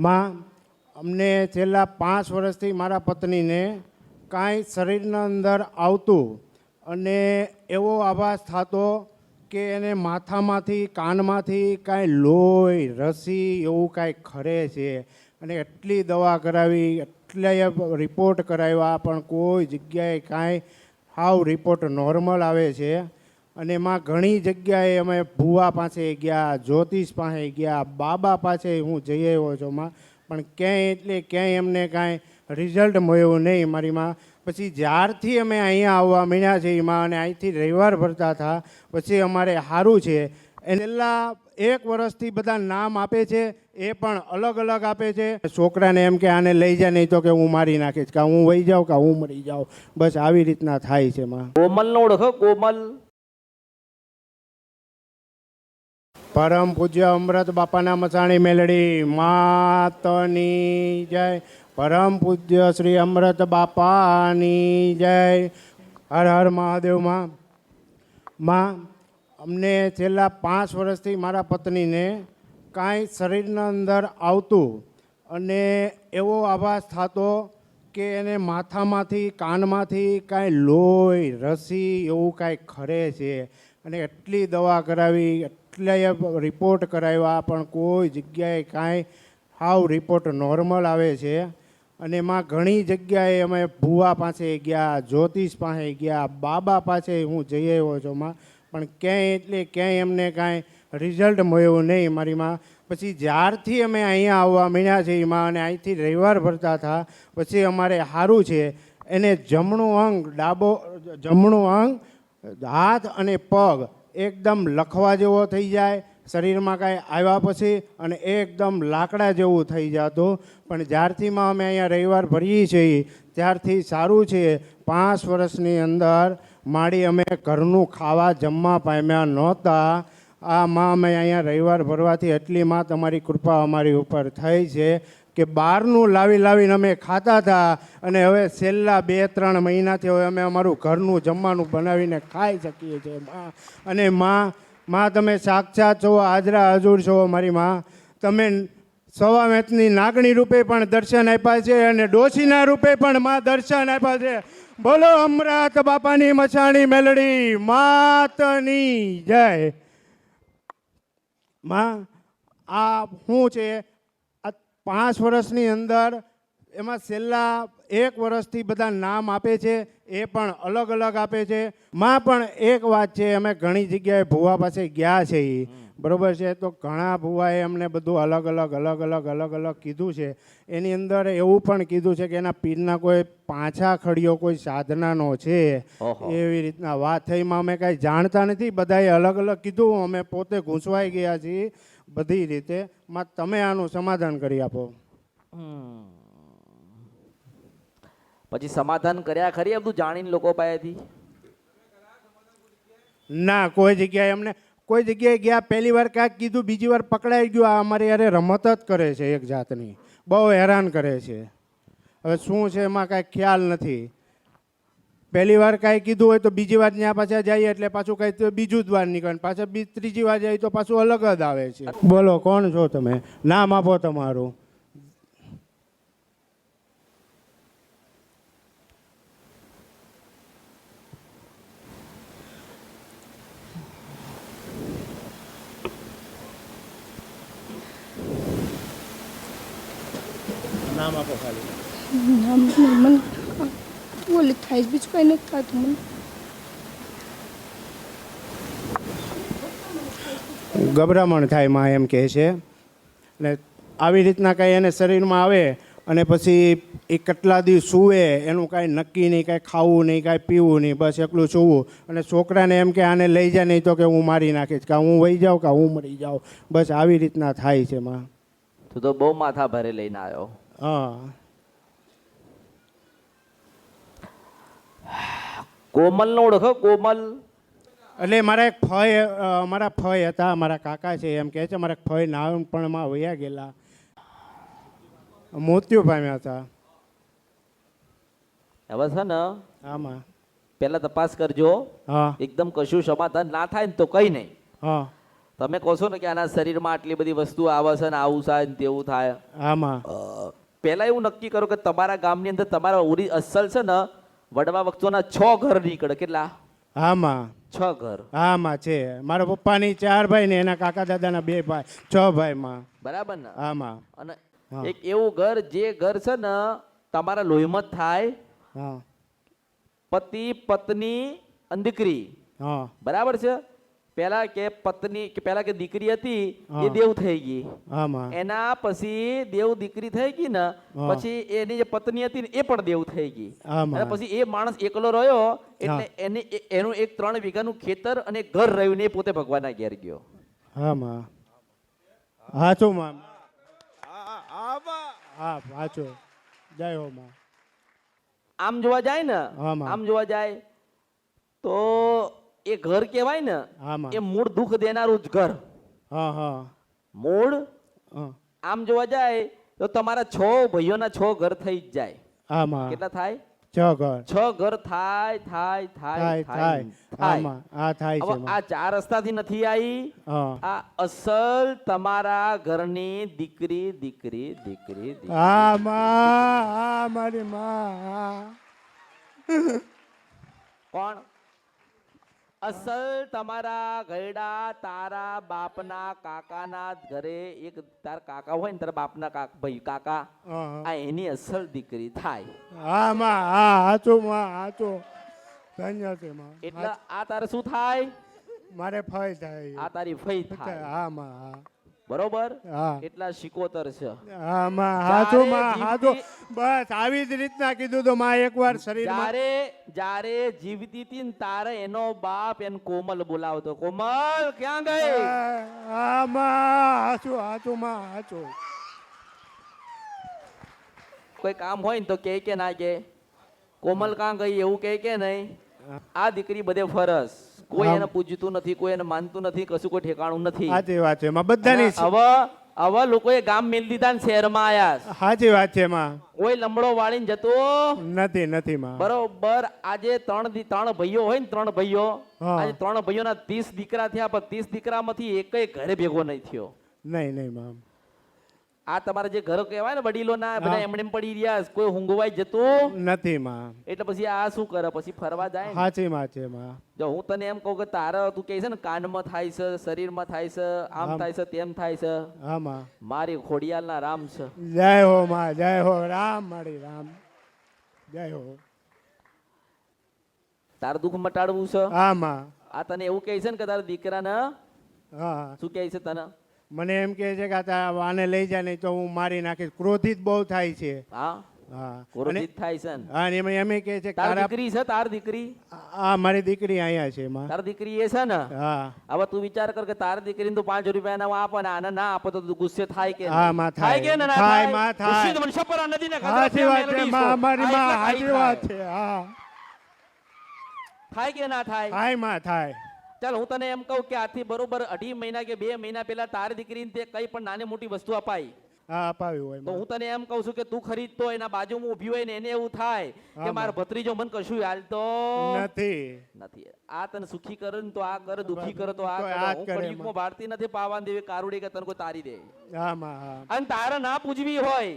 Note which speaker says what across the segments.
Speaker 1: માં, અમને છેલ્લા પાંચ વર્ષથી મારા પત્નીને કાંઈ શરીરના અંદર આવતું અને એવો આભાસ થતો કે એને માથામાંથી, કાનમાંથી કાંઈ લોહી, રસી એવું કાંઈ ખરે છે. અને એટલી દવા કરાવી, એટલા રિપોર્ટ કરાવ્યા, પણ કોઈ જગ્યાએ કાંઈ હાવ રિપોર્ટ નોર્મલ આવે છે. અને એમાં ઘણી જગ્યાએ અમે ભુવા પાસે ગયા, જ્યોતિષ પાસે ગયા, બાબા પાસે હું જઈ આવ્યો છું માં પણ ક્યાંય એટલે ક્યાંય એમને કાંઈ રિઝલ્ટ મળ્યું નહીં મારી માં. પછી જ્યારથી અમે અહીંયા આવવા માંડ્યા છે એમાં અને અહીંથી રવિવાર ભરતા હતા, પછી અમારે સારું છે. પહેલાં એક વર્ષથી બધા નામ આપે છે, એ પણ અલગ અલગ આપે છે. છોકરાને એમ કે આને લઈ જા, નહીં તો કે હું મારી નાખીશ. કાં હું વહી જાઉં કાં હું મરી જાઉં. બસ આવી રીતના થાય છે માં
Speaker 2: કોમલ નો ઓળખો, કોમલ.
Speaker 1: પરમ પૂજ્ય અમૃત બાપાના મસાણી મેલડી માતની જય. પરમ પૂજ્ય શ્રી અમૃત બાપાની જય. હર હર મહાદેવમાં. માં, અમને છેલ્લા પાંચ વર્ષથી મારા પત્નીને કાંઈ શરીરના અંદર આવતું અને એવો આભાસ થતો કે એને માથામાંથી, કાનમાંથી કાંઈ લોહી, રસી એવું કાંઈ ખરે છે. અને એટલી દવા કરાવી એટલા રિપોર્ટ કરાવ્યા, પણ કોઈ જગ્યાએ કાંઈ હાવ રિપોર્ટ નોર્મલ આવે છે. અને એમાં ઘણી જગ્યાએ અમે ભુવા પાસે ગયા, જ્યોતિષ પાસે ગયા, બાબા પાસે હું જઈ આવ્યો છું માં પણ ક્યાંય એટલે ક્યાંય એમને કાંઈ રિઝલ્ટ મળ્યું નહીં મારી માં. પછી જ્યારથી અમે અહીંયા આવવા મળ્યા છે એમાં, અને અહીંથી રવિવાર ભરતા હતા, પછી અમારે સારું છે. એને જમણું અંગ, ડાબો, જમણું અંગ હાથ અને પગ એકદમ લખવા જેવો થઈ જાય, શરીરમાં કાંઈ આવ્યા પછી અને એકદમ લાકડા જેવું થઈ જતું. પણ જ્યારથીમાં અમે અહીંયા રવિવાર ભરીએ છીએ, ત્યારથી સારું છે. પાંચ વર્ષની અંદર માડી અમે ઘરનું ખાવા જમવા પામ્યા નહોતા. આ માં અમે અહીંયા રવિવાર ભરવાથી એટલી માં તમારી કૃપા અમારી ઉપર થઈ છે. કે બહારનું લાવી લાવીને અમે ખાતા હતા અને હવે છેલ્લા બે, ત્રણ મહિનાથી હવે અમે અમારું ઘરનું જમવાનું બનાવીને ખાઈ શકીએ છીએ. માં, અને માં માં, તમે સાક્ષાત છો, હાજરા હજુર છો મારી માં. તમે સવા મેચની નાગણી રૂપે પણ દર્શન આપ્યા છે અને ડોશીના રૂપે પણ માં દર્શન આપ્યા છે. બોલો અમરાત બાપાની મચાણી મેલડી, માતની જય. માં, આ શું છે પાંચ વર્ષની અંદર એમાં છેલ્લા એક વર્ષથી બધા નામ આપે છે એ પણ અલગ અલગ આપે છે. માં પણ એક વાત છે અમે ઘણી જગ્યાએ ભુવા પાસે ગયા છે એ બરાબર છે? તો ઘણા ભુવાએ અમને બધું અલગ અલગ અલગ અલગ અલગ અલગ કીધું છે. એની અંદર એવું પણ કીધું છે કે એના પીરના કોઈ પાછા ખડીયો કોઈ સાધનાનો છે. એવી રીતના. વાત થઈમાં અમે કાંઈ જાણતા નથી. બધાએ અલગ અલગ કીધું. અમે પોતે ઘૂંસવાઈ ગયા છીએ. બધી રીતે માં તમે આનું સમાધાન કરી આપો.
Speaker 2: પછી સમાધાન કર્યા ખરી આ બધું જાણીને લોકો પાસેથી?
Speaker 1: ના કોઈ જગ્યાએ એમને કોઈ જગ્યાએ ગયા પહેલી વાર કાંઈક કીધું બીજી વાર પકડાઈ ગયું. આ અમારી યારે રમત જ કરે છે એક જાતની. બહુ હેરાન કરે છે. હવે શું છે એમાં કાંઈ ખ્યાલ નથી. પહેલી વાર કાંઈ કીધું હોય તો બીજી વાર ત્યાં પાછા જઈએ એટલે પાછું કાંઈ બીજું જ વાર નીકળે પાછા બી ત્રીજી વાર જાય તો પાછું અલગ જ આવે છે. બોલો કોણ છો તમે? નામ આપો તમારું. નામ આપો ખાલી.
Speaker 3: નામ બોલે થાય છે, બીજું કંઈ નથી થતું મને.
Speaker 1: ગભરામણ થાયમાં એમ કહે છે. ને આવી રીતના કાંઈ એને શરીરમાં આવે અને પછી એ કેટલા દિવસ સૂવે એનું કાંઈ નક્કી નહીં કાંઈ ખાવું નહીં કાંઈ પીવું નહીં બસ એકલું સૂવું. અને છોકરાને એમ કે આને લઈ જાય નહીં તો કે હું મારી નાખીશ કાં હું વહી જાઉં કાં હું મરી જાઉં. બસ આવી રીતના થાય છે માં.
Speaker 2: તું તો બહુ માથા ભરે લઈને આવ્યો.
Speaker 1: હા.
Speaker 2: કોમલ નો ઓળખો કોમલ.
Speaker 1: એટલે મારા એક ફય મારા ફય હતા મારા કાકા છે એમ કહે છે મારા ફય નાનપણમાં વયા ગયેલા. મૃત્યુ પામ્યા હતા.
Speaker 2: હવે છે ને
Speaker 1: આમાં.
Speaker 2: પહેલા તપાસ કરજો.
Speaker 1: હા.
Speaker 2: એકદમ કશું સમાધાન ના થાય ને તો કઈ નહીં.
Speaker 1: હા.
Speaker 2: તમે કહો છો ને કે આના શરીરમાં આટલી બધી વસ્તુ આવે છે ને આવું થાય ને તેવું થાય.
Speaker 1: આમાં.
Speaker 2: પહેલા એવું નક્કી કરો કે તમારા ગામની અંદર તમારા ઉરી અસલ છે ને વડવા વખતોના છ ઘર નીકળે કેટલા?
Speaker 1: આમાં.
Speaker 2: છ ઘર.
Speaker 1: આમાં છે. મારા પપ્પાની ચાર ભાઈ ને એના કાકા દાદાના બે ભાઈ છ ભાઈ માં
Speaker 2: બરાબર ને?
Speaker 1: આમાં.
Speaker 2: અને એક એવું ઘર જે ઘર છે ને તમારા લોહીમાં થાય. પતિ પત્ની અને દીકરી. બરાબર છે? પહેલા કે પત્ની કે પેલા કે દીકરી હતી એ દેવ થઈ ગઈ. એના પછી દેવ દીકરી થઈ ગઈ ને પછી એની જે પત્ની હતી ને એ પણ દેવ થઈ ગઈ. અને પછી એ માણસ એકલો રહ્યો એટલે એને એનું એક ત્રણ વીઘાનું ખેતર અને ઘર રહ્યું ને એ પોતે ભગવાનના ઘેર ગયો.
Speaker 1: હા માં હાચો માં હા હાચું. જય હો માં
Speaker 2: આમ જોવા જાય ને
Speaker 1: આમ
Speaker 2: જોવા જાય તો એ ઘર કહેવાય ને એ મૂળ દુઃખ દેનારું જ ઘર. મૂળ આમ જોવા જાય તો તમારા છ ભાઈઓના છ ઘર થઈ જ જાય. કેટલા થાય?
Speaker 1: છ ઘર.
Speaker 2: છ ઘર થાય થાય થાય
Speaker 1: થાય આ થાય છે
Speaker 2: થી આ ચાર રસ્તાથી નથી આવી આ અસલ તમારા ઘરની દીકરી દીકરી દીકરી દીકરી.
Speaker 1: હા માં હા મારી માં.
Speaker 2: કોણ? અસલ તમારા ગયડા તારા બાપના કાકાના ઘરે એક તાર કાકા હોય ને તારા બાપના કાકા ભાઈ કાકા. આ એની અસલ દીકરી થાય.
Speaker 1: હા માં હા હાચું માં હાચું. ધન્ય છે માં.
Speaker 2: એટલે આ તારે શું થાય?
Speaker 1: મારે ફઈ થાય.
Speaker 2: આ તારી ફઈ થાય.
Speaker 1: હા માં હા.
Speaker 2: બરોબર? એટલા શિકોતર છે.
Speaker 1: માં બસ આવી જ રીતના કીધું તો માં એકવાર શરીર
Speaker 2: જયારે જ્યારે જીવતી હતી ને તારે એનો બાપ એને કોમલ બોલાવતો. કોમલ ક્યાં ગઈ?
Speaker 1: હા માં હાચું હાચું માં હાચું.
Speaker 2: કોઈ કામ હોય ને તો કે કે ના કે કોમલ કાં ગઈ? એવું કે કે નહીં? આ દીકરી બધે ફરસ. કોઈ એને પૂજતું નથી કોઈ એને માનતું નથી કશું કોઈ ઠેકાણું નથી.
Speaker 1: સાચી વાત છે માં બધાની
Speaker 2: હવે હવે લોકોએ ગામ મેલ દીધા ને શહેરમાં આયા.
Speaker 1: સાચી વાત છે માં.
Speaker 2: કોઈ લમડો વાળીને જતો?
Speaker 1: નથી નથી માં.
Speaker 2: બરોબર આજે ત્રણ ત્રણ ભાઈઓ હોય ને ત્રણ ભાઈઓ આજે ત્રણ ભાઈઓના ત્રીસ દીકરા થયા પણ ત્રીસ દીકરામાંથી એક ઘરે ભેગો નહીં થયો.
Speaker 1: નહીં નહીં માં.
Speaker 2: આ તમારા જે ઘરો કહેવાય ને વડીલોના બધા એમણે પડી રહ્યા કોઈ હુંગવાઈ જતું?
Speaker 1: નથી માં.
Speaker 2: એટલે પછી આ શું કરે? પછી ફરવા જાય.
Speaker 1: સાચી વાત છે માં.
Speaker 2: જો હું તને એમ કહું કે તારે તું કહે છે ને કાનમાં થાય છે શરીરમાં થાય છે આમ
Speaker 1: આમ.
Speaker 2: થાય છે તેમ થાય છે.
Speaker 1: હા માં.
Speaker 2: મારી ખોડિયાલના રામ છે.
Speaker 1: જય હો માં જય હો રામ મારી રામ. જય હો.
Speaker 2: તારું દુઃખ મટાડવું છે?
Speaker 1: હા માં.
Speaker 2: આ તને એવું કહે છે ને કે તારા દીકરાને
Speaker 1: હા.
Speaker 2: શું કહે છે તને?
Speaker 1: મને એમ કહે છે કે આને લઈ જા નહીં તો હું મારી નાખીશ. ક્રોધિત બહુ થાય છે.
Speaker 2: હા?
Speaker 1: હા.
Speaker 2: ક્રોધિત થાય છે
Speaker 1: હા અને એમ કહે છે કે
Speaker 2: તાર દીકરી છે તાર દીકરી?
Speaker 1: આ મારી દીકરી અહીંયા છે માં
Speaker 2: તાર દીકરી એ છે ને?
Speaker 1: હા.
Speaker 2: હવે તું વિચાર કર કે તાર દીકરીને તું પાંચ રૂપિયા ના આપે ને આને ના આપો તો તું ગુસ્સે થાય કે
Speaker 1: હા, માં થાય.
Speaker 2: કે ના
Speaker 1: થાય,
Speaker 2: થાય.
Speaker 1: માં થાય.
Speaker 2: ગુસ્સે તો મને શપર આ નદીને ખાધા
Speaker 1: સાચી
Speaker 2: છે,
Speaker 1: વાત છે માં અમારી માં
Speaker 2: એટલે
Speaker 1: વાત છે હા.
Speaker 2: થાય કે ના થાય?
Speaker 1: થાયમાં થાય.
Speaker 2: ચાલ હું તને એમ કહું કે આથી બરોબર અઢી મહિના કે બે મહિના પહેલા તારી દીકરીને તે કઈ પણ નાની મોટી વસ્તુ અપાઈ.
Speaker 1: હા અપાવ્યું હોય
Speaker 2: તો હું તને એમ કહું છું કે તું ખરીદતો એના બાજુમાં ઊભી હોય ને એને એવું થાય કે મારો ભત્રીજો મન કશું હાલતો
Speaker 1: નથી.
Speaker 2: નથી. આ તને સુખી કરે ને તો આ કરે દુખી કરે તો આ કરે. હું કળિયુગમાં ભારતી નથી પાવાન દેવી કારુડી કે તને કોઈ તારી દે. અને તારે ના પૂજવી હોય.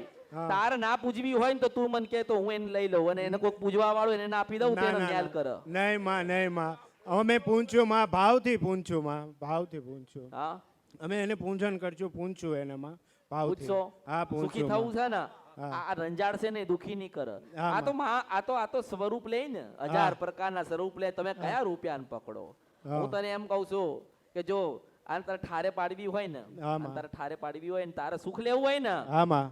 Speaker 2: તાર ના પૂજવી હોય ને તો તું મને કે તો હું એને લઈ લઉં અને એને કોઈ પૂજવા વાળો એને આપી દઉં તેને ન્યાલ. કરે.
Speaker 1: નહીં માં નહીં માં. અમે પૂંછ્યું માં ભાવથી પૂંછ્યું માં ભાવથી પૂંછ્યું.
Speaker 2: હા?
Speaker 1: અમે એને પૂંજન કરશું પૂંછ્યું એને માં ભાવથી.
Speaker 2: પૂછશો
Speaker 1: હા
Speaker 2: સુખી
Speaker 1: પૂંછ્યું
Speaker 2: થવું
Speaker 1: માં.
Speaker 2: છે ને? આ રંજાડશે રંજાડ ને દુખી નહીં કરે.
Speaker 1: હા,
Speaker 2: આ તો માં. આ તો આ તો સ્વરૂપ લે ને હજાર પ્રકારના સ્વરૂપ લે. તમે કયા રૂપિયાને પકડો?
Speaker 1: હા.
Speaker 2: હું તને એમ કહું છું કે જો આને તારે ઠારે પાડવી હોય ને
Speaker 1: હા,
Speaker 2: આને
Speaker 1: માં.
Speaker 2: તારે ઠારે પાડવી હોય ને તારે સુખ લેવું હોય ને
Speaker 1: હા માં.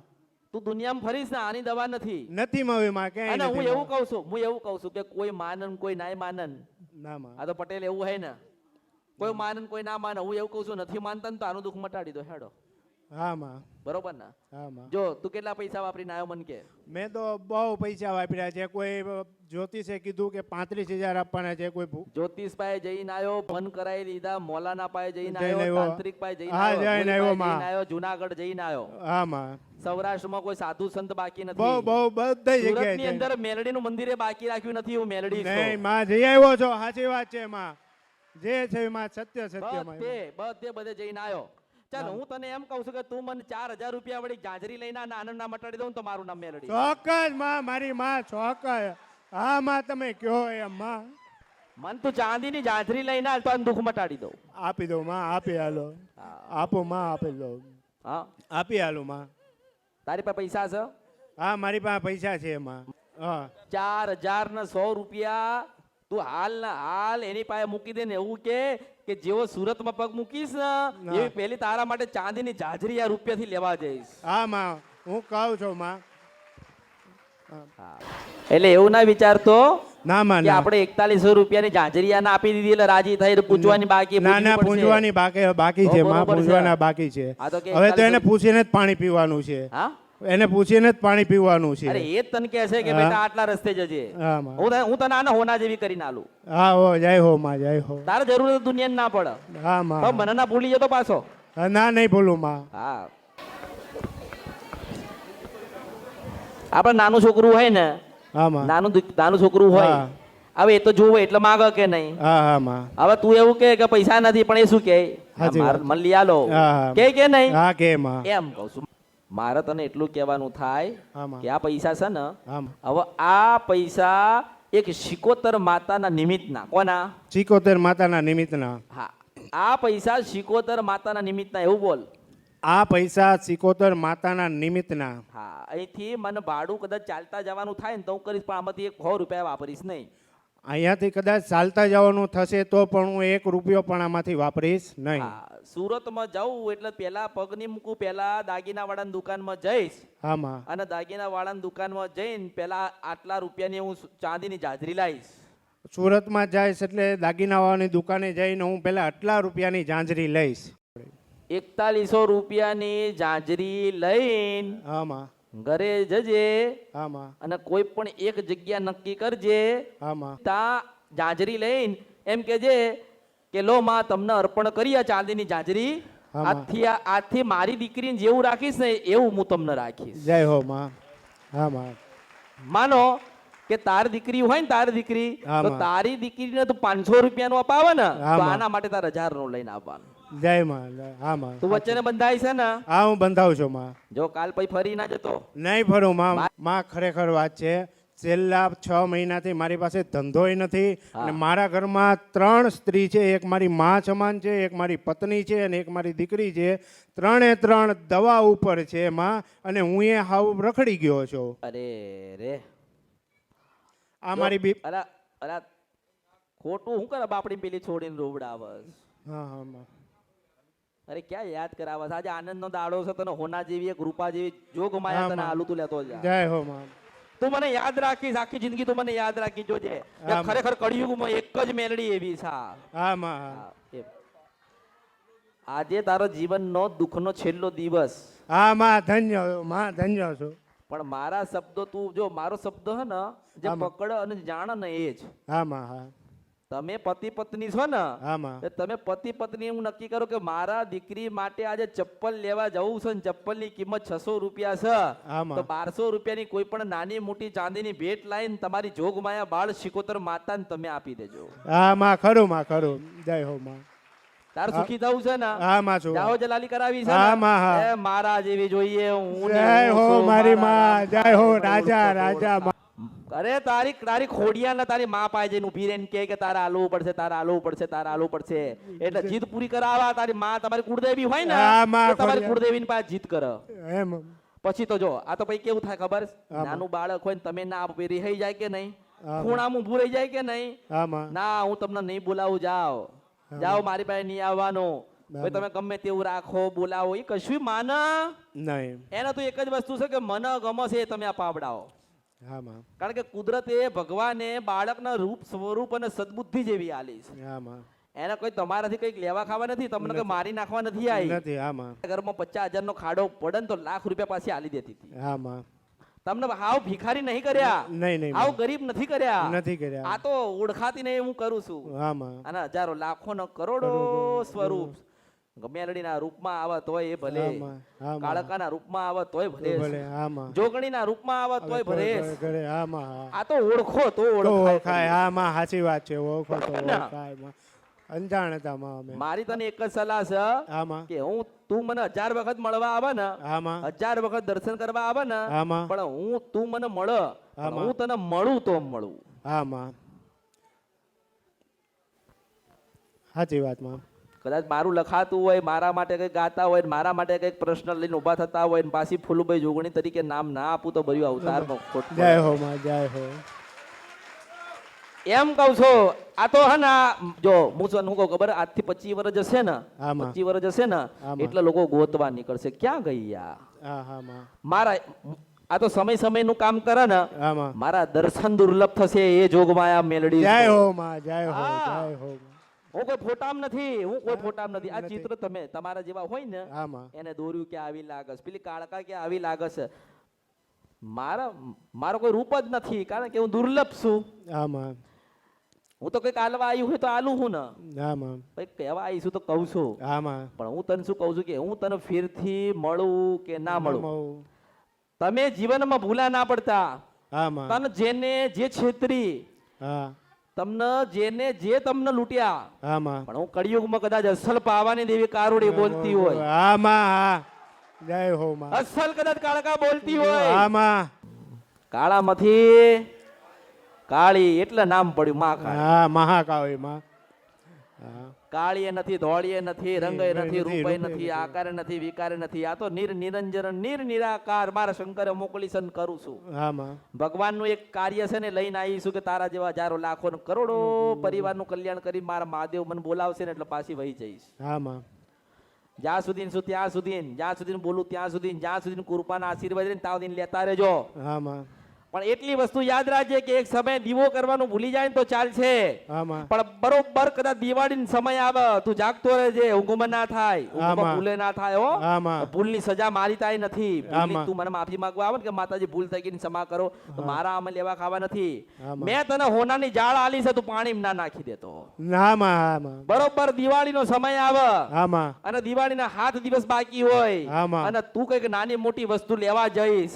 Speaker 2: તું દુનિયામાં ફરીશ ને આની દવા નથી.
Speaker 1: નથી મવી માં
Speaker 2: અને
Speaker 1: ક્યાંય
Speaker 2: હું
Speaker 1: નથી
Speaker 2: એવું
Speaker 1: માં.
Speaker 2: કહું છું હું એવું કહું છું કે કોઈ માનન કોઈ નાય માનન
Speaker 1: ના માં
Speaker 2: આ તો પટેલ એવું હે ને. કોઈ માન કોઈ ના માને હું એવું કહું છું નથી માનતા ને તો આનું દુઃખ મટાડી દો હેડો.
Speaker 1: હા માં.
Speaker 2: બરોબર ને?
Speaker 1: માં
Speaker 2: જો તું કેટલા પૈસા વાપરીને આવ્યો મન કે?
Speaker 1: મેં તો બહુ પૈસા વાપર્યા છે. કોઈ જ્યોતિષે કીધું કે પાંત્રીસ હજાર આપવાના છે કોઈ
Speaker 2: જ્યોતિષ પાસે જઈને આવ્યો ભન કરાવી લીધા મોલાના પાસે જઈને આવ્યો. તાંત્રિક પાસે જઈને આવ્યો
Speaker 1: આવ્યો,
Speaker 2: પાસે જઈને આવ્યો જુનાગઢ જઈને આવ્યો.
Speaker 1: હા માં
Speaker 2: સૌરાષ્ટ્રમાં કોઈ સાધુ સંત બાકી નથી.
Speaker 1: બહુ બધી
Speaker 2: સુરતની
Speaker 1: ની
Speaker 2: અંદર મેલડીનું મંદિરે બાકી રાખ્યું નથી હું મેલડી
Speaker 1: નહીં માં જઈ આવ્યો છો. સાચી વાત છે માં. જે છે માં સત્ય સત્યમાં
Speaker 2: બધે બધે બધે જઈને આવ્યો. ચાલ હું તને એમ કહું છું કે તું મને ચાર હજાર રૂપિયા વળી ગાજરી લઈને આનંદ ના મટાડી દઉં તો મારું નામ મેલડી.
Speaker 1: ચોક્કસમાં મારી માં ચોક્કસ. હા માં તમે કયો એમ માં.
Speaker 2: મન તું ચાંદીની જાજરી લઈને આવ તો દુઃખ મટાડી દઉં.
Speaker 1: આપી દો માં આપી હાલો આપો માં આપી દો
Speaker 2: હા.
Speaker 1: આપી હાલો માં.
Speaker 2: તારી પાસે પૈસા છે?
Speaker 1: હા મારી પાસે પૈસા છે એમાં હા.
Speaker 2: ચાર હજાર ને સો રૂપિયા તું હાલ ના હાલ એની પાસે મૂકી દે ને એવું કે કે જેવો સુરતમાં પગ મૂકીશ ને એવી પહેલી તારા માટે ચાંદીની જાજરી આ રૂપિયાથી લેવા જઈશ.
Speaker 1: હા માં. હું કહું છું માં.
Speaker 2: એટલે એવું ના વિચારતો
Speaker 1: ના માં ના.
Speaker 2: આપણે એકતાલીસો રૂપિયાની જાજરિયાને આપી દીધી એટલે રાજી થઈ પૂછવાની બાકી
Speaker 1: ના ના પૂછવાની બાકી બાકી છે માં પૂછવાના બાકી છે. હવે તો એને
Speaker 2: 41
Speaker 1: પૂછીને જ પાણી પીવાનું છે.
Speaker 2: હા?
Speaker 1: એને પૂછીને જ પાણી પીવાનું છે.
Speaker 2: અરે એ તન કહે છે કે બેટા આટલા રસ્તે જજે.
Speaker 1: હું
Speaker 2: હું તને આને હોના જેવી કરીને આલું
Speaker 1: હા હો જય હો માં જય હો.
Speaker 2: તારે જરૂર દુનિયા ના પડે.
Speaker 1: હા માં.
Speaker 2: મને ના ભૂલી જતો પાછો.
Speaker 1: ના નહીં ભૂલું માં.
Speaker 2: હા. આપણે નાનું છોકરું હોય ને
Speaker 1: હા માં.
Speaker 2: નાનું નાનું છોકરું હોય હવે એ તો જોવે એટલે માગે કે નહીં? હવે તું એવું કે કે પૈસા નથી પણ એ શું કે. મને લઈ આલો. કે કે નહીં?
Speaker 1: હા કે
Speaker 2: એમ કહું છું. મારે તને એટલું કહેવાનું થાય કે આ પૈસા છે ને હવે આ પૈસા એક શિકોતર માતાના નિમિત્તના. કોના?
Speaker 1: શિકોતર માતાના નિમિત્તના.
Speaker 2: હા. આ પૈસા શિકોતર માતાના નિમિત્તના એવું બોલ.
Speaker 1: આ પૈસા શિકોતર માતાના નિમિત્તના.
Speaker 2: હા અહીંથી મને ભાડું કદાચ ચાલતા જવાનું થાય ને તો હું કરીશ પણ આમાંથી એક સો રૂપિયા વાપરીશ નહીં.
Speaker 1: અહીંયાથી કદાચ ચાલતા જવાનું થશે તો પણ હું એક રૂપિયો પણ આમાંથી વાપરીશ નહીં.
Speaker 2: હા સુરતમાં જાઉં એટલે પેલા પગની મૂકું પેલા દાગીના વાળાની દુકાનમાં જઈશ.
Speaker 1: હામાં.
Speaker 2: અને દાગીના વાળાની દુકાનમાં જઈને પેલા આટલા રૂપિયાની હું ચાંદીની જાજરી લાવીશ.
Speaker 1: સુરતમાં જઈશ એટલે દાગીનાવાળાની દુકાને જઈને હું પેલા આટલા રૂપિયાની જાંજરી લઈશ.
Speaker 2: એકતાલીસો રૂપિયાની જાંજરી લઈને
Speaker 1: હા માં
Speaker 2: ઘરે જજે
Speaker 1: આમાં.
Speaker 2: અને કોઈ પણ એક જગ્યા નક્કી કરજે.
Speaker 1: આમાં.
Speaker 2: તા જાજરી લઈને એમ કેજે કે લો માં તમને અર્પણ કરી આ ચાંદીની જાજરી. આજથી આજથી મારી દીકરીને જેવું રાખીશ ને એવું હું તમને રાખીશ.
Speaker 1: જય હો માં. હા માં
Speaker 2: માનો કે તારી દીકરી હોય ને તારી દીકરી તો. તારી દીકરીને તો પાંચસો રૂપિયાનું અપાવે ને તો આના માટે તારે હજારનું લઈને આવવાનું.
Speaker 1: જય માં હા માં
Speaker 2: તું વચ્ચે બંધાય છે ને?
Speaker 1: હા હું બંધાવું છું માં.
Speaker 2: જો કાલ પછી ફરી ના જતો.
Speaker 1: નહીં ફરું માં. માં ખરેખર વાત છે. છેલ્લા છ મહિનાથી મારી પાસે ધંધોય નથી અને મારા ઘરમાં ત્રણ સ્ત્રી છે. એક મારી મા સમાન છે એક મારી પત્ની છે અને એક મારી દીકરી છે. ત્રણે ત્રણ દવા ઉપર છે માં અને હું એ હાવ રખડી ગયો છું.
Speaker 2: અરે રે.
Speaker 1: આ મારી બી
Speaker 2: અરે ખોટું હું કરે બાપડી પેલી છોડીને રોવડાવસ
Speaker 1: હા હા માં.
Speaker 2: અરે ક્યાં યાદ કરાવસ આજે આનંદ નો દાડો છે તને હોના જેવી એક રૂપા જેવી જોગ માયા તને આલુ તું લેતો જા.
Speaker 1: જય હો માં
Speaker 2: તું મને યાદ રાખીશ આખી જિંદગી તું મને યાદ રાખી જોજે. ખરેખર કળિયુગમાં એક જ મેલડી એવી છે.
Speaker 1: હા માં.
Speaker 2: આજે તારો જીવનનો દુઃખનો છેલ્લો દિવસ.
Speaker 1: હા માં ધન્યમાં ધન્ય છું.
Speaker 2: પણ મારા શબ્દો તું જો મારો શબ્દ હે ને જે પકડ અને જાણ ને એ જ.
Speaker 1: હા માં હા.
Speaker 2: તમે પતિ પત્ની છો ને તમે પતિ પત્ની હું નક્કી કરો કે મારા દીકરી માટે આજે ચપ્પલ લેવા જવું છે ને ચપ્પલની કિંમત છસો રૂપિયા છે તો બારસો રૂપિયાની કોઈ પણ નાની મોટી ચાંદીની ભેટ લાવીને તમારી જોગમાયા બાળ શિકોતર માતાને તમે આપી દેજો.
Speaker 1: હા માં ખરું માં ખરું. જય હો માં.
Speaker 2: તાર સુખી થવું છે ને?
Speaker 1: હા માં છું.
Speaker 2: જાઓ જલાલી કરાવી છે
Speaker 1: હા, માં, હા.
Speaker 2: મારા જેવી જોઈએ હું ને
Speaker 1: જય
Speaker 2: હું
Speaker 1: મારી માં. જય હો રાજા રાજા
Speaker 2: અરે તારી તારી ખોડિયા તારી માં પાસે જઈને ઊભી રહીને કે તારે આલવું પડશે તારે આલવું પડશે તારે આલવું પડશે. એટલે જીત પૂરી કરાવવા તારી માં તમારી કુળદેવી હોય ને તમારી કુળદેવી પાસે જીત કર.
Speaker 1: એમ.
Speaker 2: પછી તો જો આ તો પછી કેવું થાય ખબર? નાનું બાળક હોય ને તમે ના આપો એ રિહાઈ જાય કે નહીં. ખૂણામાં ઊભું રહી જાય કે નહીં? ના હું તમને નહીં બોલાવું જાઓ. જાઓ મારી પાસે નહીં આવવાનું. ભાઈ તમે ગમે તેવું રાખો બોલાવો. એ કશું માના?
Speaker 1: નહીં.
Speaker 2: એને તો એક જ વસ્તુ છે કે મને ગમશે છે તમે આ પાવડાવો.
Speaker 1: હા માં
Speaker 2: કારણ કે કુદરતે ભગવાને બાળકના રૂપ સ્વરૂપ અને સદબુદ્ધિ જેવી આલી છે.
Speaker 1: હા માં
Speaker 2: એને કોઈ તમારાથી કંઈક લેવા ખાવા નથી તમને કોઈ મારી નાખવા નથી આવી
Speaker 1: નથી હા માં
Speaker 2: ઘરમાં પચાસ હજારનો ખાડો પડે ને તો લાખ રૂપિયા પાછી આલી દેતી હતી.
Speaker 1: હા માં
Speaker 2: તમને હાવ ભિખારી નહીં કર્યા?
Speaker 1: નહીં નહીં
Speaker 2: હાવ ગરીબ નથી કર્યા?
Speaker 1: નથી કર્યા.
Speaker 2: આ તો ઓળખાતી નહીં હું કરું છું.
Speaker 1: હા માં
Speaker 2: અને હજારો લાખો નો કરોડો. સ્વરૂપ. ગમેલડીના રૂપમાં આવે તોય એ ભલે. કાળકાના રૂપમાં આવે તોય ભલે. જોગણીના રૂપમાં આવે તોય ભલે. આ તો ઓળખો તો ઓળખાય
Speaker 1: હા માં સાચી વાત છે ઓળખો તો ઓળખાય. અમે.
Speaker 2: મારી તને એક જ સલાહ છે
Speaker 1: આમાં.
Speaker 2: કે હું તું મને હજાર વખત મળવા આવે ને
Speaker 1: આમાં.
Speaker 2: હજાર વખત દર્શન કરવા આવે ને
Speaker 1: આમાં.
Speaker 2: પણ હું તું મને મળ. હું તને મળું તો મળું.
Speaker 1: આમાં. સાચી વાતમાં.
Speaker 2: કદાચ મારું લખાતું હોય મારા માટે કંઈક ગાતા હોય ને મારા માટે કંઈક પ્રશ્ન લઈને ઊભા થતા હોય ને પાછી ફૂલુભાઈ જોગણી તરીકે નામ ના આપું તો ભર્યું અવતારમાં ખોટ
Speaker 1: જય હો માં જય હો.
Speaker 2: એમ કહું છો આ તો હે ને જો હું શું કહું ખબર આજથી પચીસ વર્ષ જશે ને. પચીસ વર્ષ જશે ને. એટલે લોકો ગોતવા નીકળશે. ક્યાં
Speaker 1: માં.
Speaker 2: મારા આ તો સમયનું કામ કરે ને મારા દર્શન દુર્લભ થશે એ જોગમાયા મેલડી
Speaker 1: જય હો માં જય હો જય હો
Speaker 2: હું કોઈ ફોટામ નથી હું કોઈ ફોટામ નથી. આ ચિત્ર તમે તમારા જેવા હોય ને એને દોર્યું કે આવી લાગસ પેલી કાળકા કે આવી લાગસ મારા મારો કોઈ રૂપ જ નથી કારણ કે હું દુર્લભ છું. હું તો કંઈક આલવા આવ્યું હોય તો આલું હું ને. કહેવા આવીશું તો કહું છું. પણ હું તને શું કહું છું કે હું તને ફેરથી મળું કે ના મળું? તમે જીવનમાં ભૂલા ના પડતા. તને જેને જે છેતરી
Speaker 1: હા.
Speaker 2: તમને જેને જે તમને લૂંટ્યા
Speaker 1: આમાં.
Speaker 2: પણ હું કળિયુગમાં કદાચ અસલ પાવાની દેવી કારુડી બોલતી હોય.
Speaker 1: આમાં જય હો માં.
Speaker 2: અસલ કદાચ કાળકા બોલતી હોય.
Speaker 1: આમાં.
Speaker 2: કાળામાંથી કાળી એટલે નામ પડ્યું માં કાળી
Speaker 1: હા મહાકાળી માં.
Speaker 2: કાળીએ નથી ધોળીએ નથી રંગે નથી રૂપે નથી. આકારે નથી વિકારે નથી. આ તો નિર નિરંજન નિર નિરાકાર. મારા શંકરે મોકલી સન કરું છું. ભગવાનનું એક કાર્ય છે ને લઈને આવીશું કે તારા જેવા હજારો લાખો ને કરોડો પરિવારનું કલ્યાણ કરી મારા મહાદેવ મને બોલાવશે ને એટલે પાછી વહી જઈશ.
Speaker 1: હા
Speaker 2: જ્યાં સુધી શું ત્યાં સુધી જ્યાં સુધી બોલું ત્યાં સુધી જ્યાં સુધી કૃપાના આશીર્વાદ ને ત્યાં સુધી લેતા રહેજો.
Speaker 1: આમાં.
Speaker 2: પણ એટલી વસ્તુ યાદ રાખજે કે એક સમય દીવો કરવાનું ભૂલી જાય ને તો ચાલશે. પણ બરોબર કદાચ દિવાળી સમય આવે તું જાગતો રહેજે ઊંઘમાં ના થાય ઊંઘમાં ભૂલે ના થાય હો. ભૂલની સજા મારી તાય નથી. તું મને માફી માંગવા આવે ને કે માતાજી ભૂલ થઈ ગઈ ક્ષમા કરો. તો મારા આમાં લેવા ખાવા નથી. મેં તને હોનાની જાળ આલી છે તું પાણી ના નાખી દેતો. બરોબર દિવાળી દિવાળીનો સમય આવે.
Speaker 1: અને
Speaker 2: અને દિવાળીના હાથ દિવસ બાકી હોય. અને તું કંઈક નાની મોટી વસ્તુ લેવા જઈશ.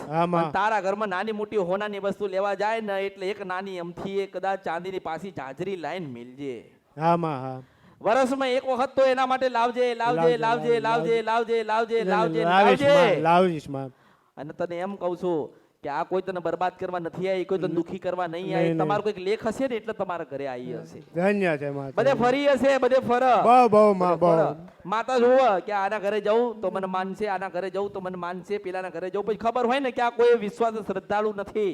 Speaker 2: તારા ઘરમાં નાની મોટી હોનાની વસ્તુ લેવા જાય ને એટલે એક નાની અમથી એ કદાચ ચાંદીની પાછી જાજરી લાઈન મિલજે.
Speaker 1: આમાં હા.
Speaker 2: વર્ષમાં એક વખત તો એના માટે લાવજે લાવજે લાવજે લાવજે લાવજે. લાવજે લાવજે લાવજે
Speaker 1: માં.
Speaker 2: અને તને એમ કહું છું કે આ કોઈ તને બરબાદ કરવા નથી આવી કોઈ તને દુખી કરવા નહીં આવી. તમારો કોઈક લેખ હશે ને એટલે તમારા ઘરે આવી હશે.
Speaker 1: ધન્ય છે
Speaker 2: બધે ફરી હશે બધે ફર.
Speaker 1: બહુ બહુ માં બહુ.
Speaker 2: માતા જોવે કે આના ઘરે જવું તો મને માનશે આના ઘરે જવું તો મને માનશે પેલાના ઘરે જવું. પછી ખબર હોય ને કે આ કોઈ વિશ્વાસ શ્રદ્ધાળુ નથી.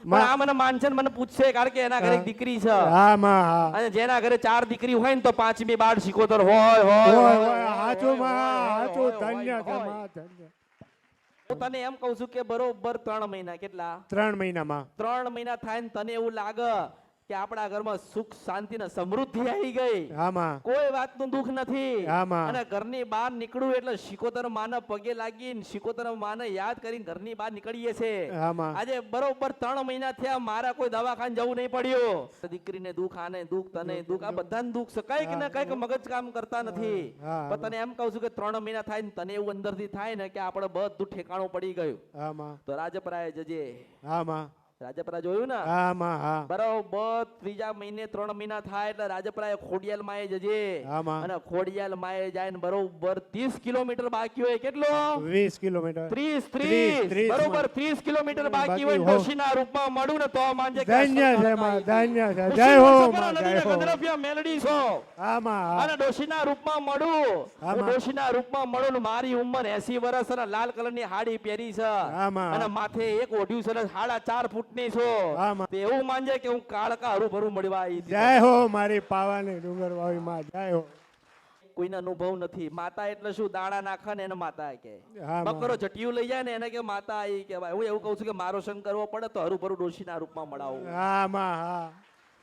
Speaker 2: પણ આ મને માનશે મને પૂછશે કારણ કે એના ઘરે દીકરી છે. અને જેના ઘરે ચાર દીકરી હોય ને તો પાંચમી બાર શીખોતર હોય હોય
Speaker 1: હાચું માં હાચું. ધન્ય છે. માં ધન્ય.
Speaker 2: હું તને એમ કહું છું કે બરોબર ત્રણ મહિના કેટલા?
Speaker 1: ત્રણ મહિનામાં.
Speaker 2: ત્રણ મહિના થાય ને તને એવું લાગે કે આપણા ઘરમાં સુખ શાંતિ ને સમૃદ્ધિ આવી ગઈ.
Speaker 1: આમાં.
Speaker 2: કોઈ વાતનું દુઃખ નથી.
Speaker 1: આમાં.
Speaker 2: અને ઘરની બહાર નીકળું એટલે શિકોતર માને પગે લાગીને શિકોતર માને યાદ કરીને ઘરની બહાર નીકળીએ છે.
Speaker 1: આમાં.
Speaker 2: આજે બરોબર ત્રણ મહિના થયા મારા કોઈ દવાખાને જવું નહીં પડ્યું. દીકરીને દુઃખ આને દુઃખ તને દુઃખ આ બધાને દુઃખ છે. કંઈક ને કંઈક મગજ કામ કરતા નથી. પણ તને એમ કહું છું કે ત્રણ મહિના થાય ને તને એવું અંદરથી થાય ને કે આપણે બધું ઠેકાણું પડી ગયું.
Speaker 1: આમાં.
Speaker 2: તો રાજપરાય જજે.
Speaker 1: આમાં.
Speaker 2: રાજપરા જોયું ને?
Speaker 1: આમાં હા.
Speaker 2: બરોબર ત્રીજા મહિને ત્રણ મહિના થાય એટલે રાજપરાએ ખોડિયાલમાં જજે. અને ખોડિયાલમાં જાય ને બરોબર ત્રીસ કિલોમીટર બાકી હોય. કેટલો?
Speaker 1: વીસ કિલોમીટર.
Speaker 2: ત્રીસ
Speaker 1: ત્રીસ,
Speaker 2: બરોબરમાં.
Speaker 1: ત્રીસ
Speaker 2: કિલોમીટર બાકી હોય
Speaker 1: હો.
Speaker 2: ડોશીના રૂપમાં મળું ને તો માંજે
Speaker 1: ધન્ય છે માં ધન્ય છે. જય હો માં હો.
Speaker 2: ગંધર્વ્ય મેલડી છો.
Speaker 1: હા
Speaker 2: અને ડોશીના રૂપમાં મળું. હું. ડોશીના રૂપમાં મળું ને મારી ઉંમર એસી વર્ષ અને લાલ કલરની હાડી પહેરી છે. અને માથે એક ઓઢ્યું છે ને સાડા ચાર ફૂટની છો. એવું માનજે કે હું કાળકા હરું ભરું મળવા આવી
Speaker 1: જય હો મારી પાવાની ડુંગર વાવી માં જય હો.
Speaker 2: કોઈને અનુભવ નથી. માતા એટલે શું? દાણા નાખે ને એને માતા કે બકરો જટિયું લઈ જાય ને એને કે માતા આવી કહેવાય હું એવું કહું છું કે મારો સંગ કરવો પડે તો હરું ભરું ડોશીના રૂપમાં મળાવું.
Speaker 1: હા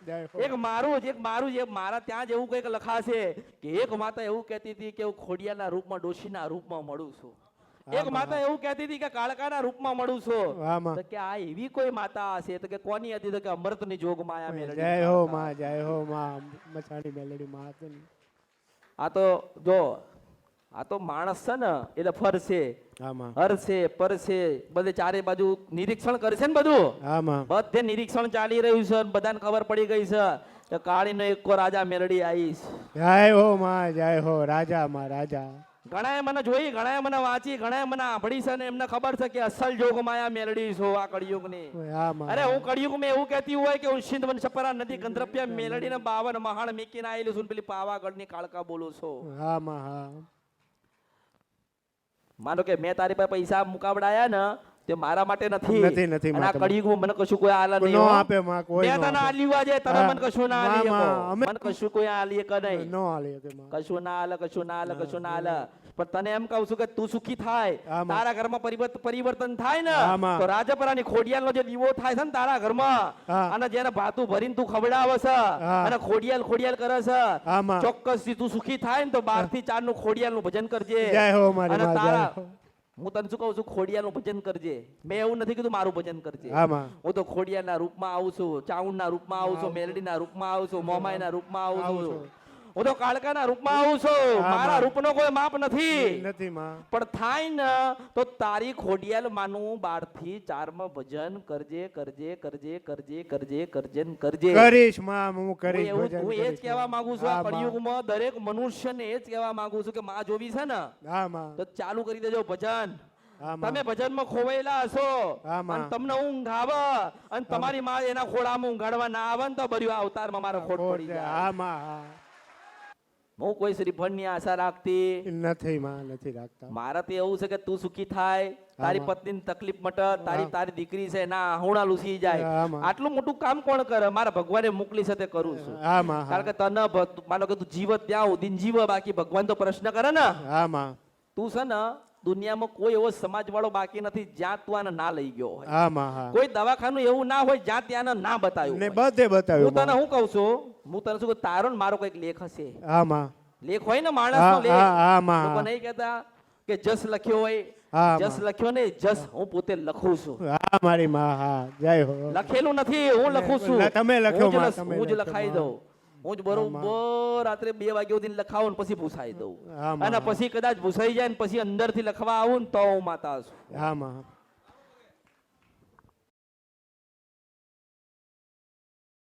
Speaker 1: જય હા.
Speaker 2: એક મારું જ એક મારું જ મારા ત્યાં જ એવું કંઈક લખાશે કે એક માતા એવું કહેતી હતી કે હું ખોડિયાના રૂપમાં ડોશીના રૂપમાં મળું છું. એક માતા એવું કહેતી હતી કે કાળકાના રૂપમાં મળું છું. તો કે આ એવી કોઈ માતા હશે? તો કે કોની હતી? તો કે અમૃતની જોગ માયા મેળવી
Speaker 1: જય હો માં જય હો માં મસાણી મેલડી માં હતી
Speaker 2: આ તો જો આ તો માણસ છે ને એટલે ફરશે હરશે પરશે બધે ચારે બાજુ નિરીક્ષણ કરશે ને બધું? બધે નિરીક્ષણ ચાલી રહ્યું છે બધાને ખબર પડી ગઈ છે કાળી કાળીનો એક રાજા મેલડી આવીશ.
Speaker 1: જય હો માં જય હો રાજા માં રાજા.
Speaker 2: ઘણાએ મને જોઈ ઘણાએ મને વાંચી ઘણાએ મને આંભળી છે ને એમને ખબર છે કે અસલ જોગમાં આ મેલડી છો આ કળિયુગની. અરે હું કળિયુગમાં એવું કહેતી હોય કે હું સિંધ વન છપરા નદી ગંધ્રપ્યા મેલડીને બાવન મહાણ મેકીને આવેલી છું ને પેલી પાવાગઢની કાળકા બોલું છું. માનો કે મેં તારી પાસે પૈસા મુકાવડાયા ને તે મારા માટે નથી.
Speaker 1: નથી, નથી,
Speaker 2: આ. કળિયુગમાં મને કશું કોઈ આલા નહીં
Speaker 1: નો આપે માં કોઈ
Speaker 2: મેં તને આલી વાજે તને મને કશું ના આલી
Speaker 1: અમે-
Speaker 2: મને કશું કોઈ આલી કે નહીં.
Speaker 1: નો આલી કે માં.
Speaker 2: કશું ના આલે કશું ના આલે કશું ના આલે. પણ તને એમ કહું છું કે તું સુખી થાય. તારા ઘરમાં પરિવર્તન પરિવર્તન થાય ને. તો રાજપરાની ખોડિયાલનો જે દીવો થાય છે ને તારા ઘરમાં. અને જેને ભાતું ભરીને તું ખવડાવે છે અને ખોડિયાલ ખોડિયાલ કરે છે ચોક્કસથી તું સુખી થાય ને તો બારથી ચારનું ખોડિયાલનું ભજન કરજે અને તારા
Speaker 1: હો.
Speaker 2: તને શું કહું છું ખોડિયા નું ભજન કરજે મેં એવું નથી કીધું મારું ભજન કરજે હું તો ખોડિયાના રૂપમાં આવું છું ચાઉંડના રૂપમાં આવું છું મેલડીના રૂપમાં આવું છું મોમાઈના રૂપમાં આવું છું. હું તો કાળકાના રૂપમાં આવું છું. મારા રૂપનો કોઈ માપ નથી.
Speaker 1: નથી માં.
Speaker 2: પણ થાય ને તો તારી ખોડિયાલ માનું બારથી ચારમાં ભજન કરજે કરજે કરજે કરજે કરજે કરજે કરજે.
Speaker 1: કરીશમાં હું કરીશ
Speaker 2: હું એ જ કહેવા માંગુ છું આ કળિયુગમાં દરેક મનુષ્યને એ જ કહેવા માંગુ છું કે માં જોવી છે ને
Speaker 1: હા માં.
Speaker 2: તો ચાલુ કરી દેજો ભજન.
Speaker 1: માં.
Speaker 2: તમે ભજનમાં ખોવાયેલા હશો. અને તમને ઊંઘ આવે અને તમારી માં એના ખોળામાં ઊંઘાડવા ના આવે ને તો બર્યું અવતારમાં મારો ખોટ પડી જાય.
Speaker 1: હા માં હા
Speaker 2: કોઈ શ્રીફળની આશા રાખતી?
Speaker 1: નથી માં નથી રાખતા.
Speaker 2: મારે તો એવું છે કે તું સુખી થાય તારી પત્ની તકલીફ મટે તારી તારી દીકરી છે ના હુણા લૂસી જાય. આટલું મોટું કામ કોણ કરે? મારા ભગવાને મોકલી છે તે કરું છું. કારણ કે તને માનો કે તું જીવ ત્યાં સુધી જીવ બાકી ભગવાન તો પ્રશ્ન કરે ને. તું છે ને દુનિયામાં કોઈ એવો સમાજ વાળો બાકી નથી જ્યાં તું આને ના લઈ ગયો હોય.
Speaker 1: હા.
Speaker 2: કોઈ દવાખાનું એવું ના હોય જ્યાં ત્યાં ના બતાવ્યું
Speaker 1: ને બધે બતાવ્યું
Speaker 2: હું
Speaker 1: તને.
Speaker 2: શું કહું છું? હું તને શું તારો ને મારો કંઈક લેખ હશે.
Speaker 1: હા
Speaker 2: લેખ હોય ને
Speaker 1: માણસ
Speaker 2: લેખ.
Speaker 1: હા, હા, હા.
Speaker 2: નહીં કહેતા કે જસ લખ્યો હોય. જસ લખ્યો ને જસ હું પોતે લખું છું.
Speaker 1: હા મારી માં હા જય હો.
Speaker 2: લખેલું નથી હું લખું છું.
Speaker 1: તમે
Speaker 2: હું લખ- હું જ લખાઈ. દઉં. હું જ બરોબર રાત્રે બે વાગ્યા સુધી લખાવું ને પછી ભૂસાઈ દઉં. અને પછી કદાચ ભૂસાઈ જાય ને પછી અંદરથી લખવા આવું ને તો હું માતા છું.
Speaker 1: હા માં